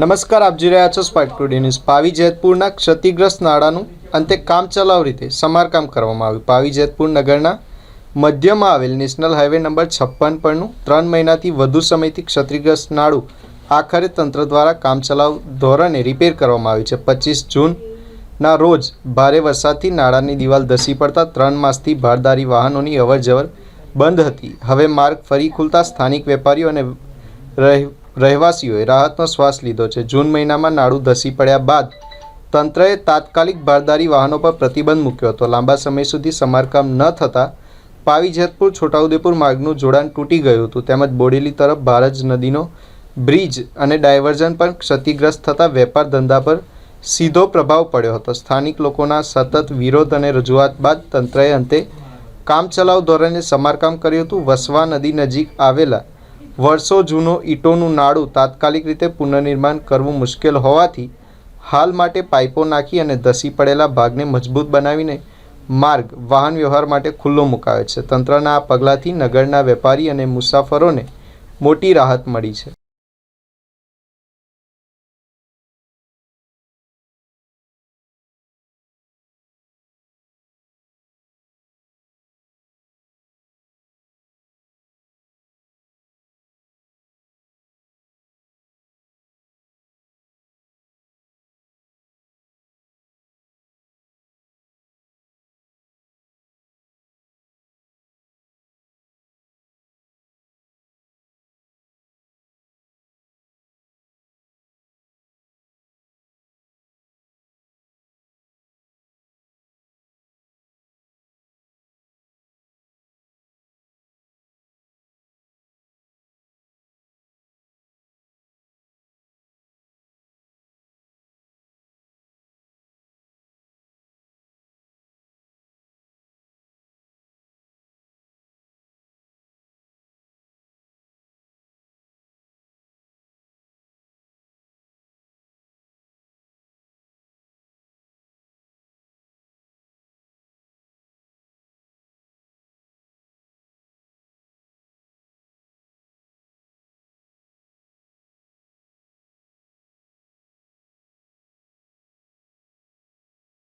નમસ્કાર, આપ જોઈ રહ્યા છો સ્પાર્ક ટુડે ન્યૂઝ પાવી જેતપુરના ક્ષતિગ્રસ્ત નાળાનું અંતે કામચલાઉ રીતે સમારકામ કરવામાં આવ્યું. પાવી જેતપુર નગરના મધ્યમાં આવેલ નેશનલ હાઈવે નંબર છપ્પન પરનું ત્રણ મહિનાથી વધુ સમયથી ક્ષતિગ્રસ્ત નાળું આખરે તંત્ર દ્વારા કામચલાઉ ધોરણે રિપેર કરવામાં આવ્યું છે. પચીસ જૂનના રોજ ભારે વરસાદથી નાળાની દિવાલ ધસી પડતા ત્રણ માસથી ભારદારી વાહનોની અવરજવર બંધ હતી. હવે માર્ગ ફરી ખુલતા સ્થાનિક વેપારીઓ અને રહેવાસીઓએ રાહતનો શ્વાસ લીધો છે. જૂન મહિનામાં નાડું ધસી પડ્યા બાદ તંત્રએ તાત્કાલિક ભારદારી વાહનો પર પ્રતિબંધ મૂક્યો હતો. લાંબા સમય સુધી સમારકામ ન થતાં પાવી જેતપુર છોટાઉદેપુર માર્ગનું જોડાણ તૂટી ગયું હતું. તેમજ બોડેલી તરફ ભારજ નદીનો બ્રિજ અને ડાયવર્ઝન પણ ક્ષતિગ્રસ્ત થતાં વેપાર ધંધા પર સીધો પ્રભાવ પડ્યો હતો. સ્થાનિક લોકોના સતત વિરોધ અને રજૂઆત બાદ તંત્રએ અંતે કામચલાઉ ધોરણે સમારકામ કર્યું હતું. વસવા નદી નજીક આવેલા વર્ષો જૂનો ઈંટોનું નાળું તાત્કાલિક રીતે પુનર્નિર્માણ કરવું મુશ્કેલ હોવાથી હાલ માટે પાઇપો નાખી અને ધસી પડેલા ભાગને મજબૂત બનાવીને માર્ગ, વાહન વ્યવહાર માટે ખુલ્લો મુકાયો છે. તંત્રના આ પગલાંથી નગરના વેપારી અને મુસાફરોને મોટી રાહત મળી છે.